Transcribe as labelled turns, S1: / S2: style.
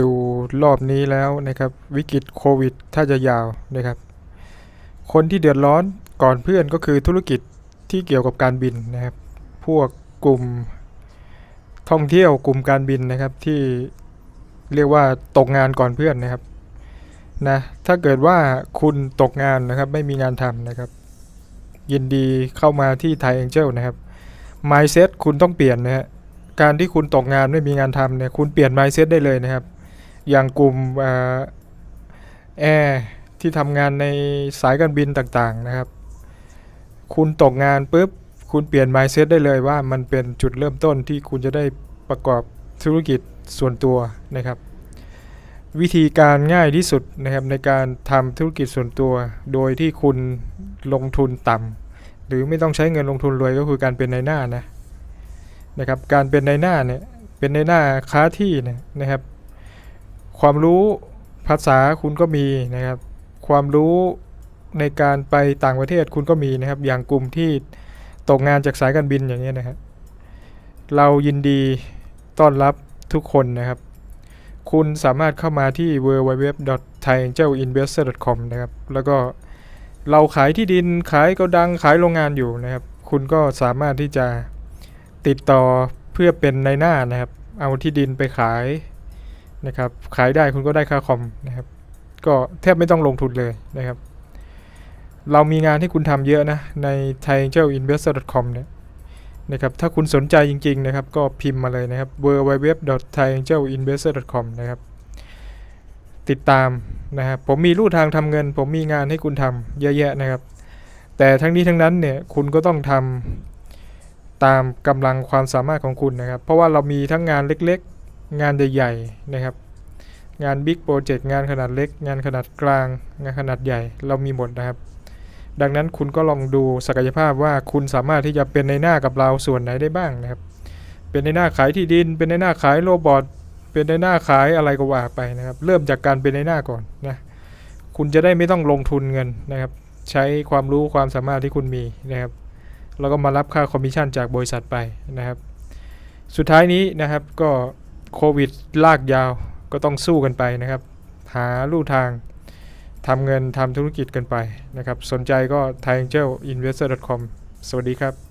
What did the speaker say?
S1: ดูรอบนี้แล้วนะครับวิกฤตโควิด ถ้าจะยาวนะครับ คนที่เดือดร้อนก่อนเพื่อนก็คือธุรกิจที่เกี่ยวกับการบินนะครับ พวกกลุ่มท่องเที่ยวกลุ่มการบินนะครับที่เรียกว่าตกงานก่อนเพื่อนนะครับนะถ้าเกิดว่าคุณตกงานนะครับไม่มีงานทำนะครับ ยินดีเข้ามาที่ไทยแองเจลนะครับ mindset คุณต้องเปลี่ยนนะฮะการที่คุณตกงานไม่มีงานทำเนี่ยคุณเปลี่ยน mindset ได้เลยนะครับ อย่างกลุ่มแอร์ที่ทำงานในสายการบินต่างๆนะครับ คุณตกงานปุ๊บ คุณเปลี่ยน mindset ได้เลยว่ามันเป็นจุดเริ่มต้นที่คุณจะได้ประกอบธุรกิจส่วนตัวนะครับ วิธีการง่ายที่สุดนะครับในการทำธุรกิจส่วนตัว โดยที่คุณลงทุนต่ำหรือไม่ต้องใช้เงินลงทุนรวยก็คือการเป็นนายหน้านะนะครับ การเป็นนายหน้าเนี่ยเป็นนายหน้าค้าที่เนยนะครับ ความรู้ภาษาคุณก็มีนะครับ ความรู้ในการไปต่างประเทศคุณก็มีนะครับ อย่างกลุ่มที่ตกงานจากสายการบินอย่างเงี้ยนะครับเรายินดีต้อนรับทุกคนนะครับ คุณสามารถเข้ามาที่ www.thaiangelinvestor.com นะครับ แล้วก็เราขายที่ดินขายโกดังขายโรงงานอยู่นะครับ คุณก็สามารถที่จะติดต่อเพื่อเป็นในหน้านะครับ เอาที่ดินไปขาย นะครับขายได้คุณก็ได้ค่าคอมนะครับ ก็แทบไม่ต้องลงทุนเลยนะครับ เรามีงานให้คุณทำเยอะนะ ใน thaiangelinvestor.com เนี่ยนะครับถ้าคุณสนใจจริงๆนะครับ ก็พิมพ์มาเลยนะครับ www.thaiangelinvestor.com นะครับติดตามนะครับผมมีลู่ทางทำเงิน ผมมีงานให้คุณทำเยอะแยะนะครับ แต่ทั้งนี้ทั้งนั้นเนี่ยคุณก็ต้องทำตามกำลังความสามารถของคุณนะครับ เพราะว่าเรามีทั้งงานเล็ก งานใหญ่ๆนะครับ งานบิ๊กโปรเจกต์งานขนาดเล็ก งานขนาดกลาง งานขนาดใหญ่เรามีหมดนะครับ ดังนั้นคุณก็ลองดูศักยภาพว่าคุณสามารถที่จะเป็นในหน้ากับเราส่วนไหนได้บ้างนะครับ เป็นในหน้าขายที่ดิน เป็นในหน้าขายโรบอทเป็นในหน้าขายอะไรก็ว่าไปนะครับ เริ่มจากการเป็นในหน้าก่อนนะคุณจะได้ไม่ต้องลงทุนเงินนะครับ ใช้ความรู้ความสามารถที่คุณมีนะครับแล้วก็มารับค่าคอมมิชชั่นจากบริษัทไปนะครับ สุดท้ายนี้นะครับก็ โควิดลากยาวก็ต้องสู้กันไปนะครับ หาลู่ทางทำเงินทำธุรกิจกันไปนะครับ สนใจก็ t h a i a n g e l i n v e s t o r c o m สวัสดีครับ